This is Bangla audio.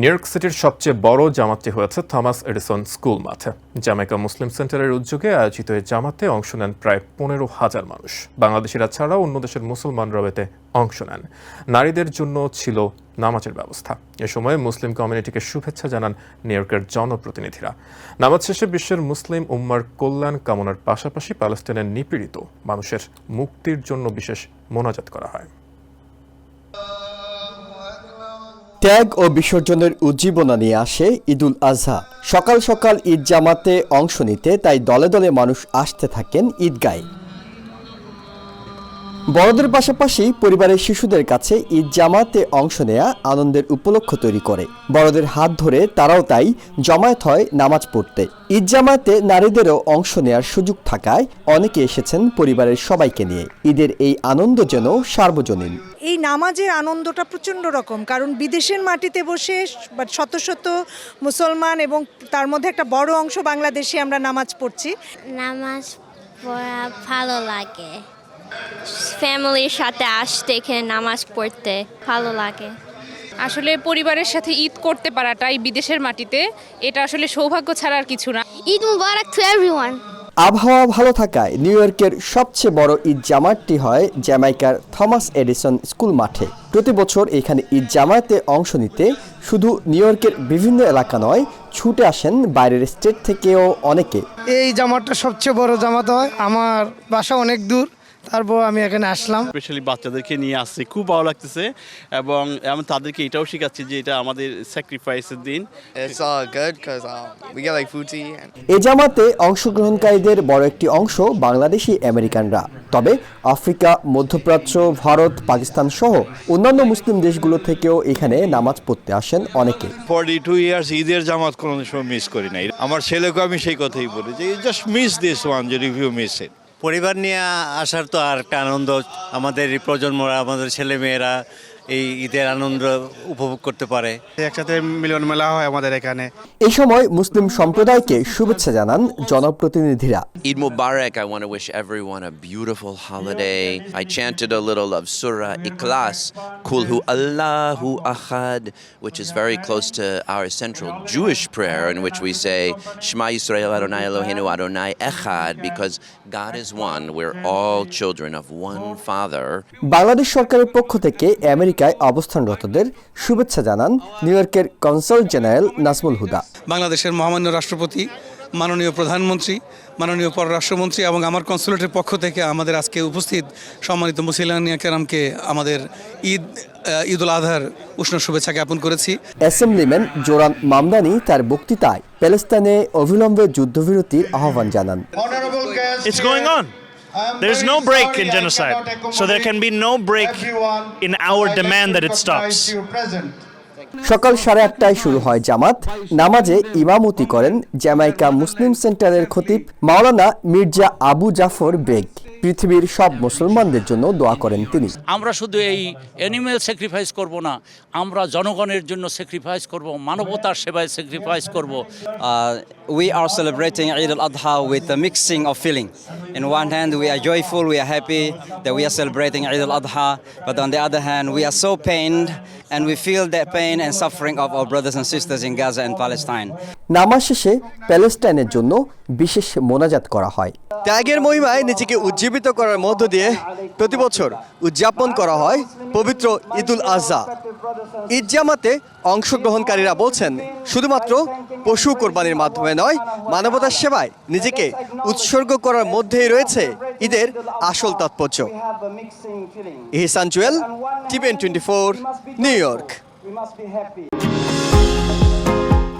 নিউ ইয়র্ক সিটির সবচেয়ে বড় জামাতটি হয়েছে থমাস এডিসন স্কুল মাঠে জামাইকা মুসলিম সেন্টারের উদ্যোগে আয়োজিত এই জামাতে অংশ নেন প্রায় পনেরো হাজার মানুষ। বাংলাদেশিরা ছাড়াও অন্য দেশের মুসলমানরাও এতে অংশ নেন। নারীদের জন্য ছিল নামাজের ব্যবস্থা। এ সময় মুসলিম কমিউনিটিকে শুভেচ্ছা জানান নিউ ইয়র্কের জনপ্রতিনিধিরা। নামাজ শেষে বিশ্বের মুসলিম উম্মার কল্যাণ কামনার পাশাপাশি প্যালেস্টাইনের নিপীড়িত মানুষের মুক্তির জন্য বিশেষ মোনাজাত করা হয়। ত্যাগ ও বিসর্জনের উজ্জীবনা নিয়ে আসে ঈদুল আজহা। সকাল সকাল ঈদ জামাতে অংশ নিতে তাই দলে দলে মানুষ আসতে থাকেন ঈদগায় বড়দের পাশাপাশি পরিবারের শিশুদের কাছে ঈদ জামাতে অংশ নেয়া আনন্দের উপলক্ষ তৈরি করে। বড়দের হাত ধরে তারাও তাই জমায়েত হয় নামাজ পড়তে। ঈদ জামাতে নারীদেরও অংশ নেয়ার সুযোগ থাকায় অনেকে এসেছেন পরিবারের সবাইকে নিয়ে। ঈদের এই আনন্দ যেন সার্বজনীন। এই নামাজের আনন্দটা প্রচণ্ড রকম কারণ বিদেশের মাটিতে বসে শত শত মুসলমান এবং তার মধ্যে একটা বড় অংশ বাংলাদেশে আমরা নামাজ পড়ছি। নামাজ পড়া ভালো লাগে। ফ্যামিলির সাথে আসতে এখানে নামাজ পড়তে ভালো লাগে। আসলে পরিবারের সাথে ঈদ করতে পারাটাই বিদেশের মাটিতে এটা আসলে সৌভাগ্য ছাড়া আর কিছু না। ঈদ মুবারক টু এভরিওয়ান আবহাওয়া ভালো থাকায় নিউ ইয়র্কের সবচেয়ে বড় ঈদ জামাতটি হয় জ্যামাইকার থমাস এডিসন স্কুল মাঠে। প্রতি বছর এখানে ঈদ জামায়াতে অংশ নিতে শুধু নিউ ইয়র্কের বিভিন্ন এলাকা নয় ছুটে আসেন বাইরের স্টেট থেকেও অনেকে। এই জামাতটা সবচেয়ে বড় জামাত হয় আমার বাসা অনেক দূর। তারপর আমি এখানে আসলাম। স্পেশালি বাচ্চাদেরকে নিয়ে আসছি। খুব ভালো লাগতেছে এবং আমি তাদেরকে এটাও শেখাচ্ছি যে এটা আমাদের স্যাক্রিফাইসের দিন। It's all good because um, এ জামাতে অংশগ্রহণকারীদের বড় একটি অংশ বাংলাদেশি আমেরিকানরা। তবে আফ্রিকা মধ্যপ্রাচ্য ভারত পাকিস্তান সহ অন্যান্য মুসলিম দেশগুলো থেকেও এখানে নামাজ পড়তে আসেন অনেকে। ফর্টি টু ইয়ার্স ঈদের জামাত কোনো সময় মিস করি নাই। আমার ছেলেকে আমি সেই কথাই বলি যে জাস্ট মিস দিস ওয়ান যে রিভিউ মিস ইট পরিবার নিয়ে আসার তো আর একটা আনন্দ আমাদের প্রজন্মরা আমাদের ছেলে মেয়েরা এই ঈদের আনন্দ উপভোগ করতে পারে একসাথে মিলন মেলা হয় আমাদের এখানে এই সময় মুসলিম সম্প্রদায়কে শুভেচ্ছা জানান জনপ্রতিনিধিরা Eid Mubarak, I want to wish everyone a beautiful holiday. I chanted a little of Surah Ikhlas, Kul Hu Allahu Ahad, which is very close to our central Jewish prayer in which we say Shema Yisrael Adonai Eloheinu Adonai Echad, because God is one. We're all children of one Father. Bangladesh সরকারের পক্ষ থেকে আমেরিকায় অবস্থানরতদের শুভেচ্ছা জানান নিউ ইয়র্কের কনসাল জেনারেল নাজমুল হুদা। বাংলাদেশের মহামান্য রাষ্ট্রপতি মাননীয় প্রধানমন্ত্রী মাননীয় পররাষ্ট্রমন্ত্রী এবং আমার কনসুলেটের পক্ষ থেকে আমাদের আজকে উপস্থিত সম্মানিত মুসিলানিয়া কেরামকে আমাদের ঈদ ঈদ উল আজহার উষ্ণ শুভেচ্ছা জ্ঞাপন করেছি। অ্যাসেম্বলিম্যান জোরান মামদানি তার বক্তৃতায় প্যালেস্তাইনে অবিলম্বে যুদ্ধবিরতির আহ্বান জানান। It's going on. There's no break in genocide. So there can be no break in our demand that it stops. সকাল সাড়ে আটটায় শুরু হয় জামাত নামাজে ইমামতি করেন জ্যামাইকা মুসলিম সেন্টারের খতিব মাওলানা মির্জা আবু জাফর বেগ পৃথিবীর সব মুসলমানদের জন্য দোয়া করেন তিনি আমরা শুধু এই অ্যানিমেল স্যাক্রিফাইস করব না আমরা জনগণের জন্য স্যাক্রিফাইস করব মানবতার সেবায় স্যাক্রিফাইস করব we are celebrating Eid al-Adha with a mixing of feeling. In one hand, we are joyful, we are happy that we are celebrating Eid al-Adha, but on the other hand, we are so pained and we feel the pain and suffering of our brothers and sisters in Gaza and Palestine. নামাজ শেষে প্যালেস্টাইনের জন্য বিশেষ মোনাজাত করা হয় ত্যাগের মহিমায় নিজেকে উজ্জীবিত করার মধ্য দিয়ে প্রতি বছর উদযাপন করা হয় পবিত্র ঈদুল আজহা। ঈদ জামাতে অংশগ্রহণকারীরা বলছেন, শুধুমাত্র পশু কোরবানির মাধ্যমে নয়, মানবতার সেবায় নিজেকে উৎসর্গ করার মধ্যেই রয়েছে ঈদের আসল তাৎপর্য। Ihsan Jewel TVN twenty four, New York.